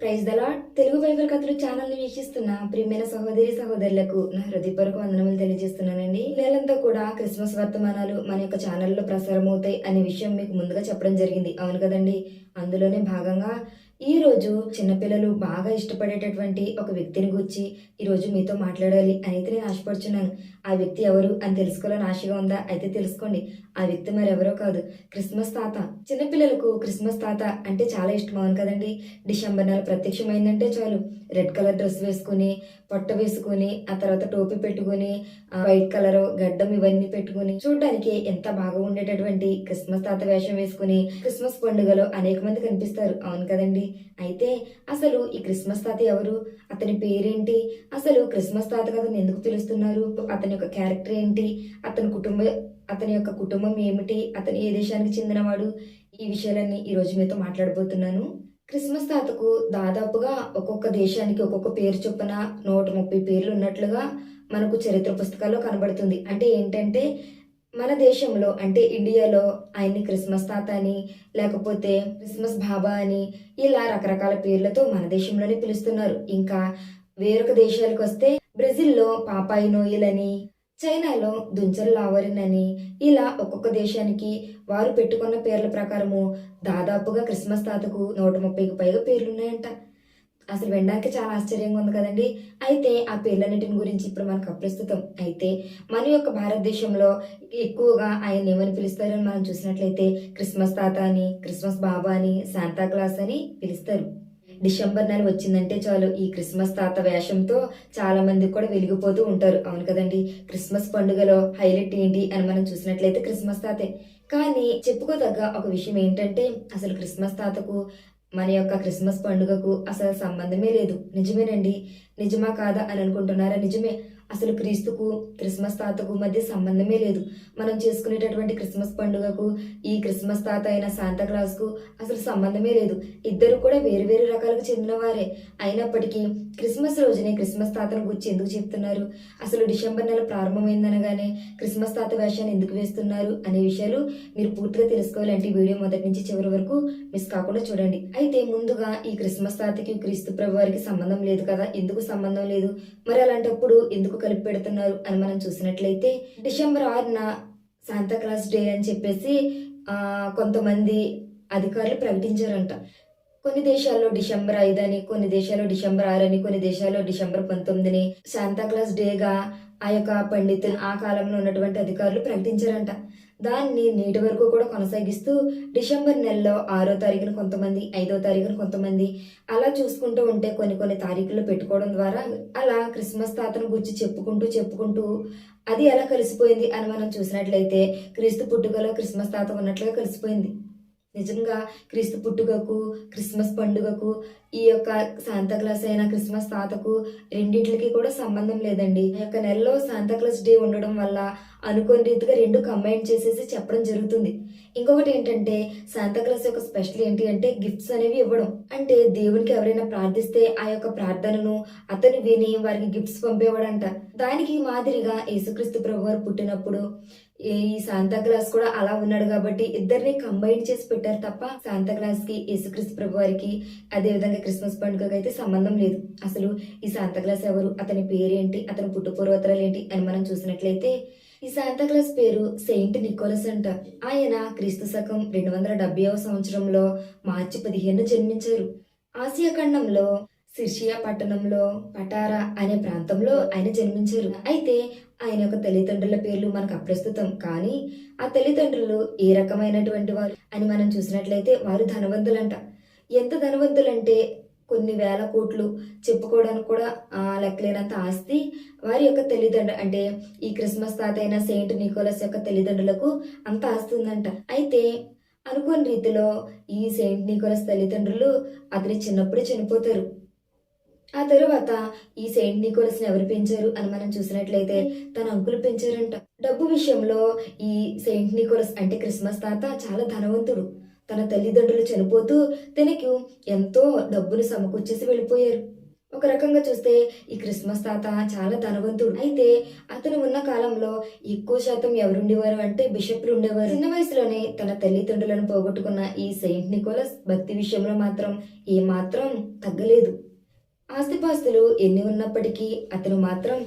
Praise the Lord Telugu Bible కథలు ఛానల్ని వీక్షిస్తున్న ప్రియమైన సహోదరి సహోదరులకు నా హృదయపూర్వక వందనములు తెలియజేస్తున్నానండి. నెలంతా కూడా క్రిస్మస్ వర్తమానాలు మన యొక్క ఛానల్లో ప్రసారం అవుతాయి అనే విషయం మీకు ముందుగా చెప్పడం జరిగింది. అవును కదండి? అందులోనే భాగంగా ఈ రోజు చిన్నపిల్లలు బాగా ఇష్టపడేటటువంటి ఒక వ్యక్తిని గురించి ఈరోజు మీతో మాట్లాడాలి అని అయితే నేను ఆశపడుచున్నాను. ఆ వ్యక్తి ఎవరు అని తెలుసుకోవాలని ఆశగా ఉందా? అయితే తెలుసుకోండి. ఆ వ్యక్తి మరి ఎవరో కాదు. క్రిస్మస్ తాత. చిన్నపిల్లలకు క్రిస్మస్ తాత అంటే చాలా ఇష్టం అవును కదండి. డిసెంబర్ నెల ప్రత్యక్షమైందంటే చాలు. రెడ్ కలర్ డ్రెస్ వేసుకుని పొట్ట వేసుకుని ఆ తర్వాత టోపీ పెట్టుకుని వైట్ కలర్ గడ్డం ఇవన్నీ పెట్టుకుని చూడడానికి ఎంత బాగా ఉండేటటువంటి క్రిస్మస్ తాత వేషం వేసుకుని క్రిస్మస్ పండుగలో అనేక మంది కనిపిస్తారు. అవును కదండి. అయితే అసలు ఈ క్రిస్మస్ తాత ఎవరు? అతని పేరేంటి? అసలు క్రిస్మస్ తాత కథను ఎందుకు పిలుస్తున్నారు అతని యొక్క క్యారెక్టర్ ఏంటి? అతని కుటుంబ అతని యొక్క కుటుంబం ఏమిటి? అతను ఏ దేశానికి చెందినవాడు? ఈ విషయాలన్నీ ఈ రోజు మీతో మాట్లాడబోతున్నాను. క్రిస్మస్ తాతకు దాదాపుగా ఒక్కొక్క దేశానికి ఒక్కొక్క పేరు చొప్పున నూట ముప్పై పేర్లు ఉన్నట్లుగా మనకు చరిత్ర పుస్తకాల్లో కనబడుతుంది. అంటే ఏంటంటే మన దేశంలో అంటే ఇండియాలో ఆయన్ని క్రిస్మస్ తాత అని లేకపోతే క్రిస్మస్ బాబా అని ఇలా రకరకాల పేర్లతో మన దేశంలోనే పిలుస్తున్నారు. ఇంకా వేరొక దేశాలకు వస్తే బ్రెజిల్లో పాపాయి నోయిల్ అని చైనాలో దుంచల్ లావరిన్ అని ఇలా ఒక్కొక్క దేశానికి వారు పెట్టుకున్న పేర్ల ప్రకారము దాదాపుగా క్రిస్మస్ తాతకు నూట ముప్పైకి పైగా పేర్లున్నాయంట. అసలు వినడానికి చాలా ఆశ్చర్యంగా ఉంది కదండి. అయితే ఆ పేర్లన్నిటిని గురించి ఇప్పుడు మనకు అప్రస్తుతం అయితే మన యొక్క భారతదేశంలో ఎక్కువగా ఆయన ఏమని పిలుస్తారని మనం చూసినట్లయితే క్రిస్మస్ తాత అని క్రిస్మస్ బాబా అని శాంతాక్లాస్ అని పిలుస్తారు. డిసెంబర్ నెల వచ్చిందంటే చాలు ఈ క్రిస్మస్ తాత వేషంతో చాలా మంది కూడా వెలిగిపోతూ ఉంటారు. అవును కదండి. క్రిస్మస్ పండుగలో హైలైట్ ఏంటి అని మనం చూసినట్లయితే క్రిస్మస్ తాతే. కానీ చెప్పుకోదగ్గ ఒక విషయం ఏంటంటే అసలు క్రిస్మస్ తాతకు మన యొక్క క్రిస్మస్ పండుగకు అసలు సంబంధమే లేదు. నిజమేనండి. నిజమా కాదా అని అనుకుంటున్నారా? నిజమే. అసలు క్రీస్తుకు క్రిస్మస్ తాతకు మధ్య సంబంధమే లేదు. మనం చేసుకునేటటువంటి క్రిస్మస్ పండుగకు ఈ క్రిస్మస్ తాత అయిన శాంతాక్లాస్కు అసలు సంబంధమే లేదు. ఇద్దరు కూడా వేరు వేరు రకాలకు చెందినవారే. అయినప్పటికీ క్రిస్మస్ రోజునే క్రిస్మస్ తాతను గురించి ఎందుకు చెప్తున్నారు? అసలు డిసెంబర్ నెల ప్రారంభమైందనగానే క్రిస్మస్ తాత వేషాన్ని ఎందుకు వేస్తున్నారు అనే విషయాలు మీరు పూర్తిగా తెలుసుకోవాలంటే వీడియో మొదటి నుంచి చివరి వరకు మిస్ కాకుండా చూడండి. అయితే ముందుగా ఈ క్రిస్మస్ తాతకి క్రీస్తు ప్రభు వారికి సంబంధం లేదు కదా? ఎందుకు సంబంధం లేదు? మరి అలాంటప్పుడు ఎందుకు కలిపి పెడుతున్నారు అని మనం చూసినట్లయితే డిసెంబర్ ఆరున శాంతాక్లాస్ డే అని చెప్పేసి కొంతమంది అధికారులు ప్రకటించారంట. కొన్ని దేశాల్లో డిసెంబర్ ఐదు అని కొన్ని దేశాల్లో డిసెంబర్ ఆరు అని కొన్ని దేశాల్లో డిసెంబర్ పంతొమ్మిదిని శాంతాక్లాస్ డేగా ఆ యొక్క పండితులు ఆ కాలంలో ఉన్నటువంటి అధికారులు ప్రకటించారంట. దాన్ని నేటి వరకు కూడా కొనసాగిస్తూ డిసెంబర్ నెలలో ఆరో తారీఖున కొంతమంది ఐదో తారీఖున కొంతమంది అలా చూసుకుంటూ ఉంటే కొన్ని కొన్ని తారీఖులు పెట్టుకోవడం ద్వారా అలా క్రిస్మస్ తాతను గురించి చెప్పుకుంటూ చెప్పుకుంటూ అది ఎలా కలిసిపోయింది అని మనం చూసినట్లయితే క్రీస్తు పుట్టుకలో క్రిస్మస్ తాత ఉన్నట్లుగా కలిసిపోయింది. నిజంగా క్రీస్తు పుట్టుకకు క్రిస్మస్ పండుగకు ఈ యొక్క శాంతాక్లాస్ అయిన క్రిస్మస్ తాతకు రెండింటికి కూడా సంబంధం లేదండి. ఈ యొక్క నెలలో శాంతాక్లాస్ డే ఉండడం వల్ల అనుకోని రీతిగా రెండు కంబైన్ చేసేసి చెప్పడం జరుగుతుంది. ఇంకొకటి ఏంటంటే శాంతాక్లాస్ యొక్క స్పెషల్ ఏంటి అంటే గిఫ్ట్స్ అనేవి ఇవ్వడం. అంటే దేవునికి ఎవరైనా ప్రార్థిస్తే ఆ యొక్క ప్రార్థనను అతను విని వారికి గిఫ్ట్స్ పంపేవాడంట. దానికి మాదిరిగా యేసుక్రీస్తు ప్రభు వారు పుట్టినప్పుడు ఈ శాంతా క్లాస్ కూడా అలా ఉన్నాడు కాబట్టి ఇద్దరిని కంబైన్ చేసి పెట్టారు తప్ప శాంతా క్లాస్కి యేసుక్రీస్తు ప్రభు వారికి అదే విధంగా క్రిస్మస్ పండుగకి అయితే సంబంధం లేదు. అసలు ఈ శాంతా క్లాస్ ఎవరు? అతని పేరేంటి? అతని పుట్టుపూర్వతరాలు ఏంటి? అని మనం చూసినట్లయితే ఈ శాంతా క్లాస్ పేరు సెయింట్ నికోలస్ అంట. ఆయన క్రీస్తు శకం రెండు వందల డెబ్బైవ సంవత్సరంలో మార్చి పదిహేను జన్మించారు. ఆసియా ఖండంలో సిర్షియా పట్టణంలో పటారా అనే ప్రాంతంలో ఆయన జన్మించారు. అయితే ఆయన యొక్క తల్లిదండ్రుల పేర్లు మనకు అప్రస్తుతం. కానీ ఆ తల్లిదండ్రులు ఏ రకమైనటువంటి వారు అని మనం చూసినట్లయితే వారు ధనవంతులంట. ఎంత ధనవంతులంటే కొన్ని వేల కోట్లు చెప్పుకోవడానికి కూడా ఆ, లెక్కలేనంత ఆస్తి వారి యొక్క తల్లిదండ్రులు అంటే ఈ క్రిస్మస్ తాత అయిన సెయింట్ నికోలస్ యొక్క తల్లిదండ్రులకు అంత ఆస్తి ఉందంట. అయితే అనుకోని రీతిలో ఈ సెయింట్ నికోలస్ తల్లిదండ్రులు అతని చిన్నప్పుడే చనిపోతారు. ఆ తరువాత ఈ సెయింట్ నికోలస్ని ఎవరు పెంచారు అని మనం చూసినట్లయితే తన అంకులు పెంచారంట. డబ్బు విషయంలో ఈ సెయింట్ నికోలస్ అంటే క్రిస్మస్ తాత చాలా ధనవంతుడు. తన తల్లిదండ్రులు చనిపోతూ తనకు ఎంతో డబ్బును సమకూర్చేసి వెళ్ళిపోయారు. ఒక రకంగా చూస్తే ఈ క్రిస్మస్ తాత చాలా ధనవంతుడు. అయితే అతను ఉన్న కాలంలో ఎక్కువ శాతం ఎవరుండేవారు అంటే బిషప్లు ఉండేవారు చిన్న వయసులోనే తన తల్లిదండ్రులను పోగొట్టుకున్న ఈ సెయింట్ నికోలస్ భక్తి విషయంలో మాత్రం ఏమాత్రం తగ్గలేదు. ఆస్తిపాస్తులు ఎన్ని ఉన్నప్పటికీ అతను మాత్రం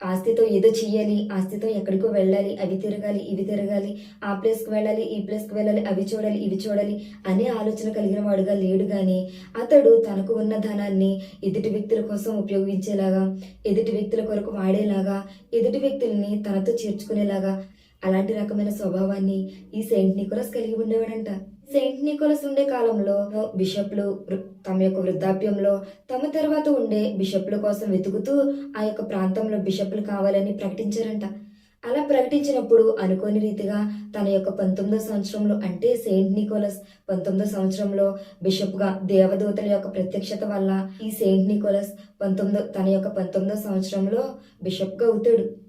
ఆస్తితో ఏదో చెయ్యాలి ఆస్తితో ఎక్కడికో వెళ్ళాలి అవి తిరగాలి ఇవి తిరగాలి ఆ ప్లేస్కి వెళ్ళాలి ఈ ప్లేస్కి వెళ్ళాలి అవి చూడాలి ఇవి చూడాలి అనే ఆలోచన కలిగిన వాడుగా లేడు కానీ అతడు తనకు ఉన్న ధనాన్ని ఎదుటి వ్యక్తుల కోసం ఉపయోగించేలాగా ఎదుటి వ్యక్తుల కొరకు వాడేలాగా ఎదుటి వ్యక్తుల్ని తనతో చేర్చుకునేలాగా అలాంటి రకమైన స్వభావాన్ని ఈ సెయింట్ నికోలస్ కలిగి ఉండేవాడంట. సెయింట్ నికోలస్ ఉండే కాలంలో బిషప్లు వృ- తమ యొక్క వృద్ధాప్యంలో తమ తర్వాత ఉండే బిషప్ల కోసం వెతుకుతూ ఆ యొక్క ప్రాంతంలో బిషప్లు కావాలని ప్రకటించారంట. అలా ప్రకటించినప్పుడు అనుకోని రీతిగా తన యొక్క పంతొమ్మిదో సంవత్సరంలో అంటే సెయింట్ నికోలస్ పంతొమ్మిదో సంవత్సరంలో బిషప్గా దేవదూతల యొక్క ప్రత్యక్షత వల్ల ఈ సెయింట్ నికోలస్ పంతొమ్మిదో తన యొక్క పంతొమ్మిదో సంవత్సరంలో బిషప్గా అవుతాడు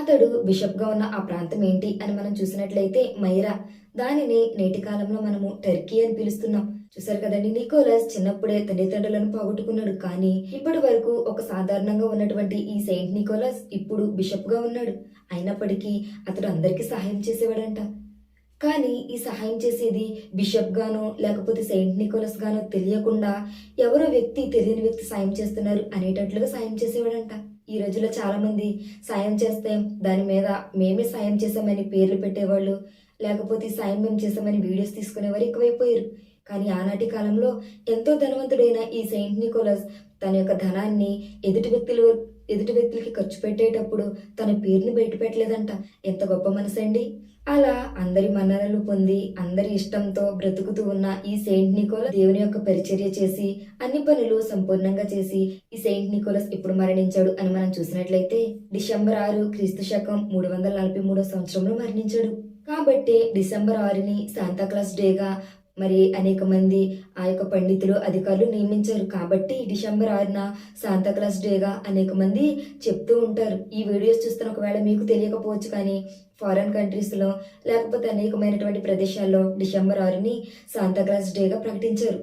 అతడు బిషప్గా ఉన్న ఆ ప్రాంతం ఏంటి అని మనం చూసినట్లయితే మైరా. దానిని నేటి కాలంలో మనము టర్కీ అని పిలుస్తున్నాం. చూసారు కదండి నికోలస్ చిన్నప్పుడే తల్లిదండ్రులను పోగొట్టుకున్నాడు. కానీ ఇప్పటి వరకు ఒక సాధారణంగా ఉన్నటువంటి ఈ సెయింట్ నికోలస్ ఇప్పుడు బిషప్గా ఉన్నాడు. అయినప్పటికీ అతడు అందరికీ సహాయం చేసేవాడంట. కానీ ఈ సహాయం చేసేది బిషప్ గానో లేకపోతే సెయింట్ నికోలస్ గానో తెలియకుండా ఎవరో వ్యక్తి తెలియని వ్యక్తి సాయం చేస్తున్నారు అనేటట్లుగా సాయం చేసేవాడంట. ఈ రోజుల్లో చాలా మంది సాయం చేస్తే దాని మీద మేమే సాయం చేసామని పేర్లు పెట్టేవాళ్ళు లేకపోతే సాయం మేము చేసామని వీడియోస్ తీసుకునేవారు ఎక్కువైపోయారు. కానీ ఆనాటి కాలంలో ఎంతో ధనవంతుడైన ఈ సెయింట్ నికోలస్ తన యొక్క ధనాన్ని ఎదుటి వ్యక్తులు ఎదుటి వ్యక్తులకి ఖర్చు పెట్టేటప్పుడు తన పేరుని బయట పెట్టలేదంట ఎంత గొప్ప మనసు అండి అలా అందరి మన్ననలు పొంది అందరి ఇష్టంతో బ్రతుకుతూ ఉన్న ఈ సెయింట్ నికోలస్ దేవుని యొక్క పరిచర్య చేసి అన్ని పనులు సంపూర్ణంగా చేసి ఈ సెయింట్ నికోలస్ ఇప్పుడు మరణించాడు అని మనం చూసినట్లయితే డిసెంబర్ ఆరు క్రీస్తు శకం మూడు వందల నలభై మూడో సంవత్సరంలో మరణించాడు. కాబట్టి డిసెంబర్ ఆరుని శాంతాక్లాస్ డేగా మరి అనేక మంది ఆ యొక్క పండితులు అధికారులు నియమించారు. కాబట్టి డిసెంబర్ ఆరున శాంతాక్లాస్ డేగా అనేక మంది చెప్తూ ఉంటారు. ఈ వీడియోస్ చూస్తున్న ఒకవేళ మీకు తెలియకపోవచ్చు కానీ ఫారెన్ కంట్రీస్లో లేకపోతే అనేకమైనటువంటి ప్రదేశాల్లో డిసెంబర్ ఆరుని శాంతాక్లాస్ డేగా ప్రకటించారు.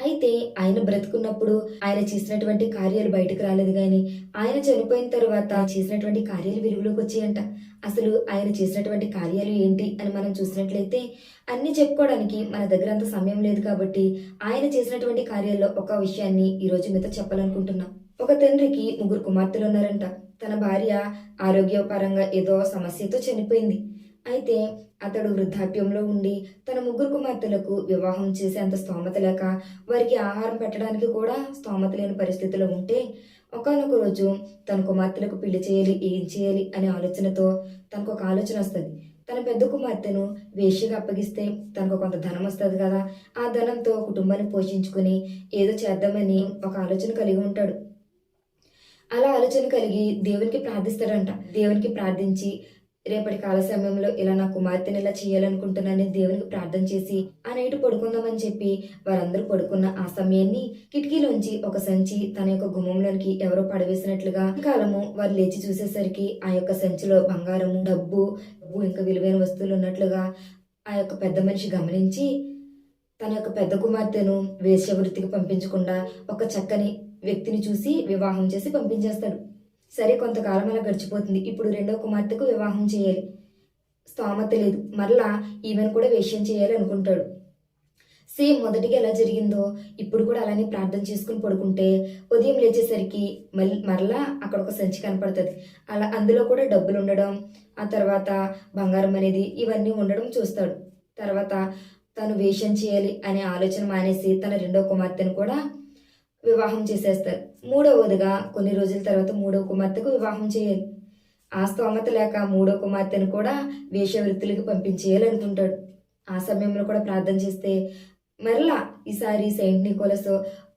అయితే ఆయన బ్రతుకున్నప్పుడు ఆయన చేసినటువంటి కార్యాలు బయటకు రాలేదు కానీ ఆయన చనిపోయిన తర్వాత చేసినటువంటి కార్యాలు వెలుగులోకి వచ్చాయంట. అసలు ఆయన చేసినటువంటి కార్యాలు ఏంటి అని మనం చూసినట్లయితే అన్ని చెప్పుకోవడానికి మన దగ్గర అంత సమయం లేదు కాబట్టి ఆయన చేసినటువంటి కార్యాల్లో ఒక విషయాన్ని ఈ రోజు మీతో చెప్పాలనుకుంటున్నాం. ఒక తండ్రికి ముగ్గురు కుమార్తెలు ఉన్నారంట. తన భార్య ఆరోగ్యపరంగా ఏదో సమస్యతో చనిపోయింది. అయితే అతడు వృద్ధాప్యంలో ఉండి తన ముగ్గురు కుమార్తెలకు వివాహం చేసేంత స్తోమత లేక వారికి ఆహారం పెట్టడానికి కూడా స్తోమత లేని పరిస్థితిలో ఉంటే ఒకనొక రోజు తన కుమార్తెలకు పెళ్ళి చేయాలి ఏం చేయాలి అనే ఆలోచనతో తనకు ఒక ఆలోచన వస్తుంది. తన పెద్ద కుమార్తెను వేషిగా అప్పగిస్తే తనకు కొంత ధనం వస్తుంది కదా. ఆ ధనంతో కుటుంబాన్ని పోషించుకుని ఏదో చేద్దామని ఒక ఆలోచన కలిగి ఉంటాడు. అలా ఆలోచన కలిగి దేవునికి ప్రార్థిస్తాడంట దేవునికి ప్రార్థించి రేపటి కాల సమయంలో ఇలా నా కుమార్తెని ఇలా చేయాలనుకుంటున్నానని దేవునికి ప్రార్థన చేసి ఆ నైట్ పడుకుందామని చెప్పి వారందరూ పడుకున్న ఆ సమయాన్ని కిటికీలోంచి ఒక సంచి తన యొక్క గుమ్మంలోనికి ఎవరో పడవేసినట్లుగా కాలము వారు లేచి చూసేసరికి ఆ యొక్క సంచిలో బంగారము డబ్బు డబ్బు ఇంకా విలువైన వస్తువులు ఉన్నట్లుగా ఆ యొక్క పెద్ద మనిషి గమనించి తన యొక్క పెద్ద కుమార్తెను వేశ్యవృత్తికి పంపించకుండా ఒక చక్కని వ్యక్తిని చూసి వివాహం చేసి పంపించేస్తాడు. సరే కొంతకాలం అలా గడిచిపోతుంది. ఇప్పుడు రెండో కుమార్తెకు వివాహం చేయాలి. స్తోమత లేదు. మరలా ఈమెను కూడా వేష్యం చేయాలి అనుకుంటాడు. సేమ్ మొదటిగా ఎలా జరిగిందో ఇప్పుడు కూడా అలానే ప్రార్థన చేసుకుని పడుకుంటే ఉదయం లేచేసరికి మళ్ళీ మరలా అక్కడ ఒక సంచి కనపడుతుంది. అలా అందులో కూడా డబ్బులు ఉండడం ఆ తర్వాత బంగారం అనేది ఇవన్నీ ఉండడం చూస్తాడు. తర్వాత తను వేషం చేయాలి అనే ఆలోచన మానేసి తన రెండో కుమార్తెను కూడా వివాహం చేసేస్తారు మూడవదిగా కొన్ని రోజుల తర్వాత మూడవ కుమార్తెకు వివాహం చేయాలి. ఆ స్తోమత లేక మూడో కుమార్తెను కూడా వేషవృత్తులకి పంపించేయాలనుకుంటాడు. ఆ సమయంలో కూడా ప్రార్థన చేస్తే మరలా ఈసారి సెయింట్ నికోలస్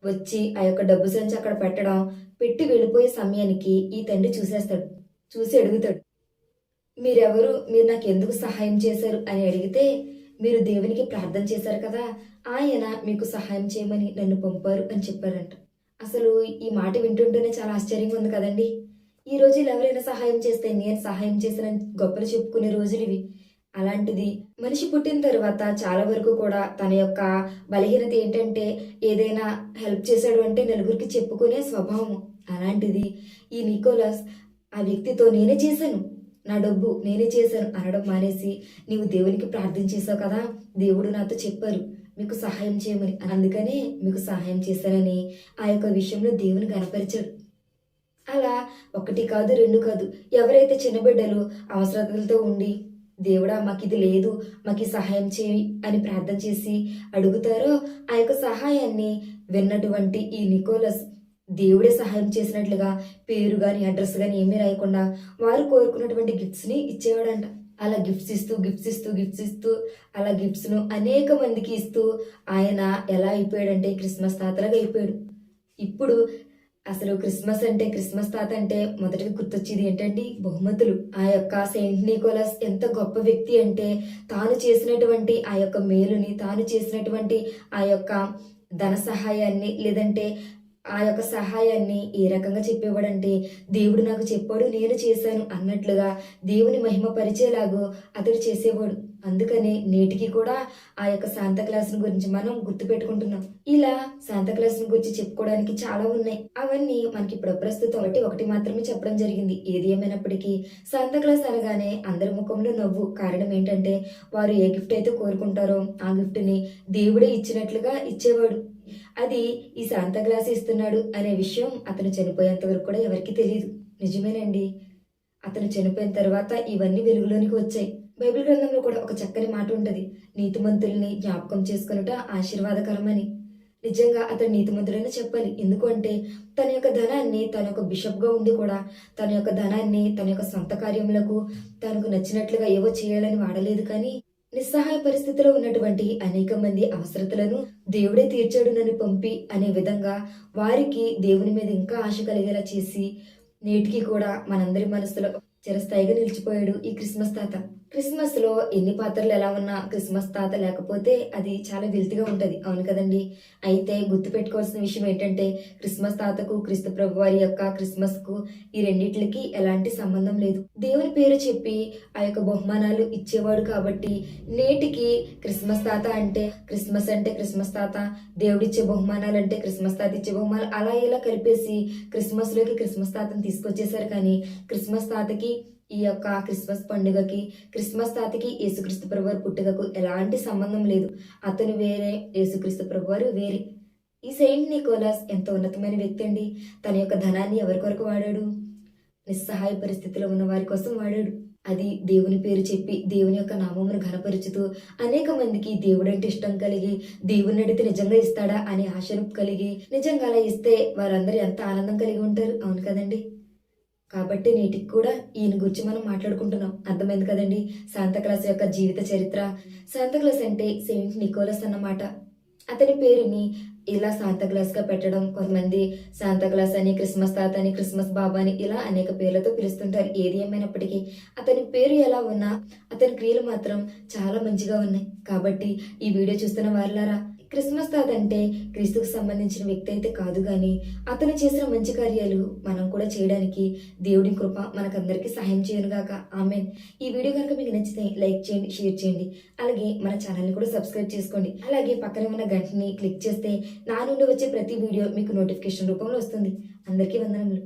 వచ్చి ఆ యొక్క డబ్బు సంచి అక్కడ పెట్టడం పెట్టి వెళ్ళిపోయే సమయానికి ఈ తండ్రి చూసేస్తాడు. చూసి అడుగుతాడు మీరెవరు? మీరు నాకు ఎందుకు సహాయం చేశారు? అని అడిగితే మీరు దేవునికి ప్రార్థన చేశారు కదా ఆయన మీకు సహాయం చేయమని నన్ను పంపారు అని చెప్పారంట. అసలు ఈ మాట వింటుంటేనే చాలా ఆశ్చర్యంగా ఉంది కదండి. ఈ రోజులు ఎవరైనా సహాయం చేస్తే నేను సహాయం చేసిన గొప్పలు చెప్పుకునే రోజులు ఇవి. అలాంటిది మనిషి పుట్టిన తర్వాత చాలా వరకు కూడా తన యొక్క బలహీనత ఏంటంటే ఏదైనా హెల్ప్ చేశాడు అంటే నలుగురికి చెప్పుకునే స్వభావం అలాంటిది ఈ నికోలస్ ఆ వ్యక్తితో నేనే చేశాను. నా డబ్బు నేనే చేశాను అనడం మానేసి నీవు దేవునికి ప్రార్థన చేశావు కదా దేవుడు నాతో చెప్పారు మీకు సహాయం చేయమని. అందుకనే మీకు సహాయం చేశానని ఆ యొక్క విషయంలో దేవుని కనపరిచాడు అలా ఒకటి కాదు రెండు కాదు ఎవరైతే చిన్న బిడ్డలు అవసరతలతో ఉండి దేవుడా మాకు ఇది లేదు మాకు సహాయం చేయి అని ప్రార్థన చేసి అడుగుతారో ఆ యొక్క సహాయాన్ని విన్నటువంటి ఈ నికోలస్ దేవుడే సహాయం చేసినట్లుగా పేరు కానీ అడ్రస్ కానీ ఏమీ రాయకుండా వారు కోరుకున్నటువంటి గిఫ్ట్స్ని ఇచ్చేవాడంట. అలా గిఫ్ట్స్ ఇస్తూ గిఫ్ట్స్ ఇస్తూ గిఫ్ట్స్ ఇస్తూ అలా గిఫ్ట్స్ను అనేక మందికి ఇస్తూ ఆయన ఎలా అయిపోయాడంటే క్రిస్మస్ తాతలాగా అయిపోయాడు. ఇప్పుడు అసలు క్రిస్మస్ అంటే క్రిస్మస్ తాత అంటే మొదటిగా గుర్తొచ్చేది ఏంటండి బహుమతులు. ఆ యొక్క సెయింట్ నికోలస్ ఎంత గొప్ప వ్యక్తి అంటే తాను చేసినటువంటి ఆ యొక్క మేలుని తాను చేసినటువంటి ఆ యొక్క ధన సహాయాన్ని లేదంటే ఆ యొక్క సహాయాన్ని ఏ రకంగా చెప్పేవాడంటే దేవుడు నాకు చెప్పాడు నేను చేశాను అన్నట్లుగా దేవుని మహిమ పరిచేలాగో అతడు చేసేవాడు. అందుకనే నేటికి కూడా ఆ యొక్క శాంత క్లాస్ గురించి మనం గుర్తు పెట్టుకుంటున్నాం ఇలా శాంత క్లాస్ గురించి చెప్పుకోవడానికి చాలా ఉన్నాయి. అవన్నీ మనకి ఇప్పుడు ప్రస్తుతం ఒకటి ఒకటి మాత్రమే చెప్పడం జరిగింది. ఏది ఏమైనప్పటికీ శాంత క్లాస్ అనగానే అందరి ముఖంలో నవ్వు. కారణం ఏంటంటే వారు ఏ గిఫ్ట్ అయితే కోరుకుంటారో ఆ గిఫ్ట్ని దేవుడే ఇచ్చినట్లుగా ఇచ్చేవాడు. అది ఈ శాంతగ్లాస్ ఇస్తున్నాడు అనే విషయం అతను చనిపోయేంత వరకు కూడా ఎవరికి తెలియదు నిజమేనండి. అతను చనిపోయిన తర్వాత ఇవన్నీ వెలుగులోనికి వచ్చాయి. బైబిల్ గ్రంథంలో కూడా ఒక చక్కని మాట ఉంటుంది. నీతిమంతుల్ని జ్ఞాపకం చేసుకునుట ఆశీర్వాదకరమని. నిజంగా అతను నీతిమంతుడని చెప్పాలి. ఎందుకంటే తన యొక్క ధనాన్ని తన యొక్క బిషప్గా ఉండి కూడా తన యొక్క ధనాన్ని తన యొక్క సొంత కార్యములకు తనకు నచ్చినట్లుగా ఏవో చేయాలని వాడలేదు కానీ నిస్సహాయ పరిస్థితిలో ఉన్నటువంటి అనేక మంది అవసరతలను దేవుడే తీర్చాడు నన్ను పంపి అనే విధంగా వారికి దేవుని మీద ఇంకా ఆశ కలిగేలా చేసి నేటికి కూడా మనందరి మనసులో చిరస్థాయిగా నిలిచిపోయాడు ఈ క్రిస్మస్ తాత. క్రిస్మస్లో ఎన్ని పాత్రలు ఎలా ఉన్నా క్రిస్మస్ తాత లేకపోతే అది చాలా వెల్తిగా ఉంటుంది. అవును కదండి? అయితే గుర్తు పెట్టుకోవాల్సిన విషయం ఏంటంటే క్రిస్మస్ తాతకు క్రీస్తు ప్రభు వారి యొక్క క్రిస్మస్కు ఈ రెండిట్లకి ఎలాంటి సంబంధం లేదు. దేవుని పేరు చెప్పి ఆ యొక్క బహుమానాలు ఇచ్చేవాడు కాబట్టి నేటికి క్రిస్మస్ తాత అంటే క్రిస్మస్ అంటే క్రిస్మస్ తాత దేవుడిచ్చే బహుమానాలు అంటే క్రిస్మస్ తాత ఇచ్చే బహుమానాలు అలా ఇలా కలిపేసి క్రిస్మస్లోకి క్రిస్మస్ తాతను తీసుకొచ్చేసారు కానీ క్రిస్మస్ తాతకి ఈ యొక్క క్రిస్మస్ పండుగకి క్రిస్మస్ తాతకి యేసుక్రీస్తు ప్రభువారి పుట్టుకకు ఎలాంటి సంబంధం లేదు. అతను వేరే యేసుక్రీస్తు ప్రభువారు వేరే. ఈ సెయింట్ నికోలాస్ ఎంతో ఉన్నతమైన వ్యక్తి అండి. తన యొక్క ధనాన్ని ఎవరి కొరకు వాడాడు? నిస్సహాయ పరిస్థితిలో ఉన్న వారి కోసం వాడాడు. అది దేవుని పేరు చెప్పి దేవుని యొక్క నామమును ఘనపరుచుతూ అనేక మందికి దేవుడంటే ఇష్టం కలిగి దేవుని అడిగితే నిజంగా ఇస్తాడా అనే ఆశను కలిగి నిజంగా అలా ఇస్తే వారందరూ ఎంత ఆనందం కలిగి ఉంటారు? అవును కదండి. కాబట్టి నేటికి కూడా ఈయన గురించి మనం మాట్లాడుకుంటున్నాం. అర్థమైంది కదండి? శాంతక్లాస్ యొక్క జీవిత చరిత్ర. శాంతక్లాస్ అంటే సెయింట్ నికోలస్ అన్నమాట. అతని పేరుని ఇలా శాంతక్లాస్గా పెట్టడం కొంతమంది శాంతక్లాస్ అని క్రిస్మస్ తాత అని క్రిస్మస్ బాబా అని ఇలా అనేక పేర్లతో పిలుస్తుంటారు. ఏది ఏమైనప్పటికీ అతని పేరు ఎలా ఉన్నా అతని క్రియలు మాత్రం చాలా మంచిగా ఉన్నాయి. కాబట్టి ఈ వీడియో చూస్తున్న వారిలారా క్రిస్మస్ తాత అంటే క్రీస్తుకు సంబంధించిన వ్యక్తి అయితే కాదు కానీ అతను చేసిన మంచి కార్యాలు మనం కూడా చేయడానికి దేవుడి కృప మనకందరికీ సహాయం చేయనుగాక ఆమెన్. ఈ వీడియో కనుక మీకు నచ్చితే లైక్ చేయండి షేర్ చేయండి. అలాగే మన ఛానల్ని కూడా సబ్స్క్రైబ్ చేసుకోండి. అలాగే పక్కన ఉన్న గంటని క్లిక్ చేస్తే నా నుండి వచ్చే ప్రతి వీడియో మీకు నోటిఫికేషన్ రూపంలో వస్తుంది. అందరికీ వందనములు.